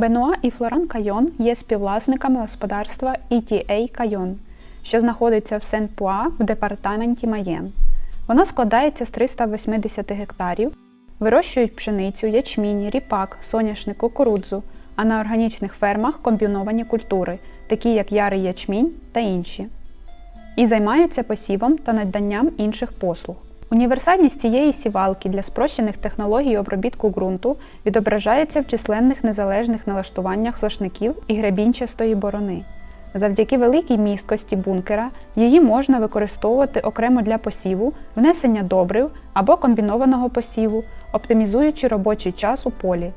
Бенуа і Флоран Кайон є співвласниками господарства ETA Кайон, що знаходиться в Сен-Пуа в департаменті Маєн. Воно складається з 380 гектарів, вирощують пшеницю, ячмінь, ріпак, соняшник, кукурудзу, а на органічних фермах комбіновані культури, такі як ярий ячмінь та інші. І займаються посівом та наданням інших послуг. Універсальність цієї сівалки для спрощених технологій обробітку ґрунту відображається в численних незалежних налаштуваннях сошників і гребінчастої борони. Завдяки великій місткості бункера її можна використовувати окремо для посіву, внесення добрив або комбінованого посіву, оптимізуючи робочий час у полі.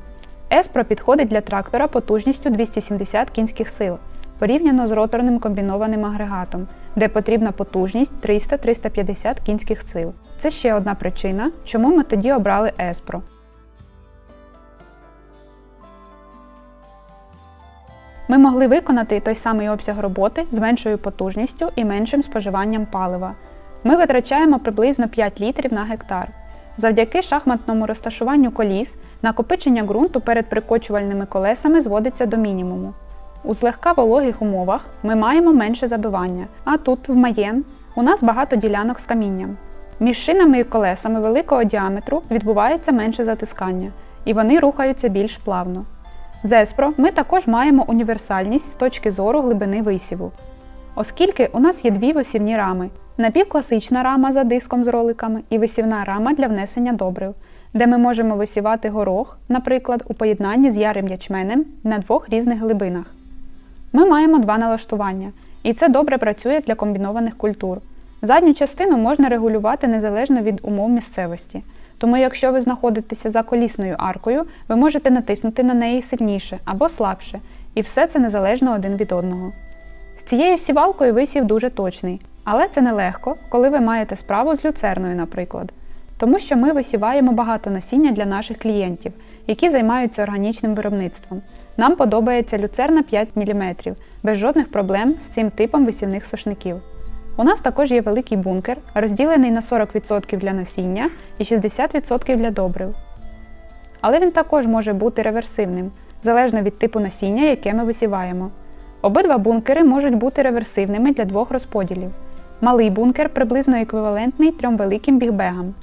Еспро підходить для трактора потужністю 270 кінських сил, порівняно з роторним комбінованим агрегатом, де потрібна потужність 300-350 кінських сил. Це ще одна причина, чому ми тоді обрали Еспро. Ми могли виконати той самий обсяг роботи з меншою потужністю і меншим споживанням палива. Ми витрачаємо приблизно 5 літрів на гектар. Завдяки шахматному розташуванню коліс накопичення ґрунту перед прикочувальними колесами зводиться до мінімуму. У злегка вологих умовах ми маємо менше забивання, а тут, в Маєн, у нас багато ділянок з камінням. Між шинами і колесами великого діаметру відбувається менше затискання, і вони рухаються більш плавно. З Еспро ми також маємо універсальність з точки зору глибини висіву. Оскільки у нас є дві висівні рами: напівкласична рама за диском з роликами і висівна рама для внесення добрив, де ми можемо висівати горох, наприклад, у поєднанні з ярим ячменем на двох різних глибинах. Ми маємо два налаштування, і це добре працює для комбінованих культур. Задню частину можна регулювати незалежно від умов місцевості. Тому, якщо ви знаходитеся за колісною аркою, ви можете натиснути на неї сильніше або слабше, і все це незалежно один від одного. З цією сівалкою висів дуже точний, але це нелегко, коли ви маєте справу з люцерною, наприклад. Тому що ми висіваємо багато насіння для наших клієнтів, які займаються органічним виробництвом. Нам подобається люцерна 5 мм, без жодних проблем з цим типом висівних сошників. У нас також є великий бункер, розділений на 40% для насіння і 60% для добрив. Але він також може бути реверсивним, залежно від типу насіння, яке ми висіваємо. Обидва бункери можуть бути реверсивними для двох розподілів. Малий бункер приблизно еквівалентний трьом великим бігбегам.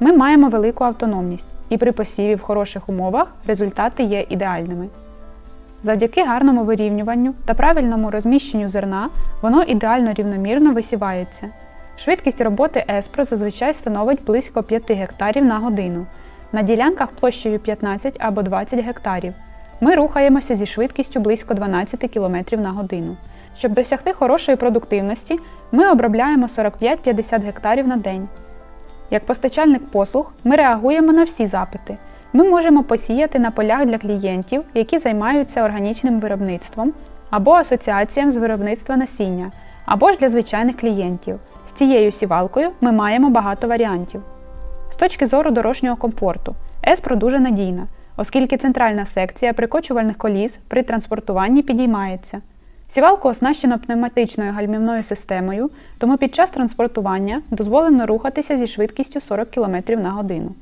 Ми маємо велику автономність, і при посіві в хороших умовах результати є ідеальними. Завдяки гарному вирівнюванню та правильному розміщенню зерна воно ідеально рівномірно висівається. Швидкість роботи Еспро зазвичай становить близько 5 гектарів на годину. На ділянках площею 15 або 20 гектарів. Ми рухаємося зі швидкістю близько 12 км на годину. Щоб досягти хорошої продуктивності, ми обробляємо 45-50 гектарів на день. Як постачальник послуг, ми реагуємо на всі запити. Ми можемо посіяти на полях для клієнтів, які займаються органічним виробництвом, або асоціаціям з виробництва насіння, або ж для звичайних клієнтів. З цією сівалкою ми маємо багато варіантів. З точки зору дорожнього комфорту, Еспро дуже надійна, оскільки центральна секція прикочувальних коліс при транспортуванні підіймається. Сівалку оснащено пневматичною гальмівною системою, тому під час транспортування дозволено рухатися зі швидкістю 40 км на годину.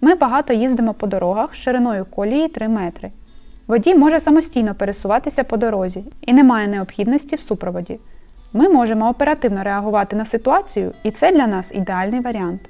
Ми багато їздимо по дорогах шириною колії 3 метри. Водій може самостійно пересуватися по дорозі і немає необхідності в супроводі. Ми можемо оперативно реагувати на ситуацію, і це для нас ідеальний варіант.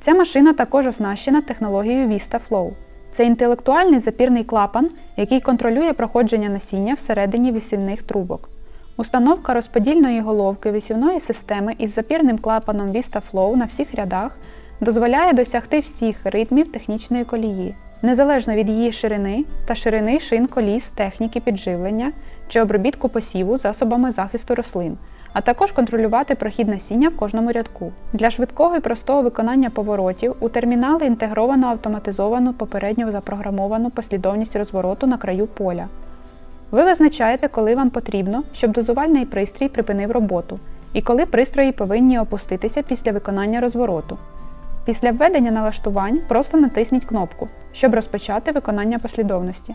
Ця машина також оснащена технологією Vista Flow. Це інтелектуальний запірний клапан, який контролює проходження насіння всередині висівних трубок. Установка розподільної головки висівної системи із запірним клапаном Vista Flow на всіх рядах дозволяє досягти всіх ритмів технічної колії, незалежно від її ширини та ширини шин коліс техніки підживлення чи обробітку посіву засобами захисту рослин, а також контролювати прохід насіння в кожному рядку. Для швидкого і простого виконання поворотів у термінали інтегровано автоматизовану попередньо запрограмовану послідовність розвороту на краю поля. Ви визначаєте, коли вам потрібно, щоб дозувальний пристрій припинив роботу, і коли пристрої повинні опуститися після виконання розвороту. Після введення налаштувань просто натисніть кнопку, щоб розпочати виконання послідовності.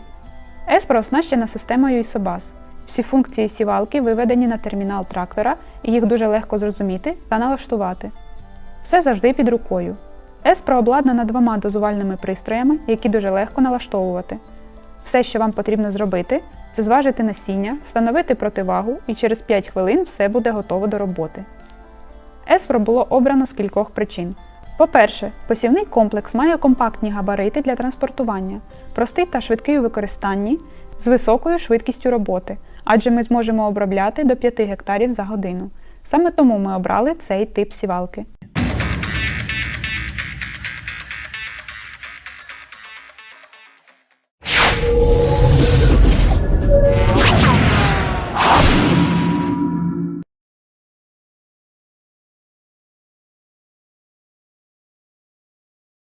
Еспро оснащена системою ISOBUS. Всі функції сівалки виведені на термінал трактора, і їх дуже легко зрозуміти та налаштувати. Все завжди під рукою. Еспро обладнана двома дозувальними пристроями, які дуже легко налаштовувати. Все, що вам потрібно зробити, це зважити насіння, встановити противагу і через 5 хвилин все буде готово до роботи. Еспро було обрано з кількох причин. По-перше, посівний комплекс має компактні габарити для транспортування, простий та швидкий у використанні, з високою швидкістю роботи, адже ми зможемо обробляти до 5 гектарів за годину. Саме тому ми обрали цей тип сівалки.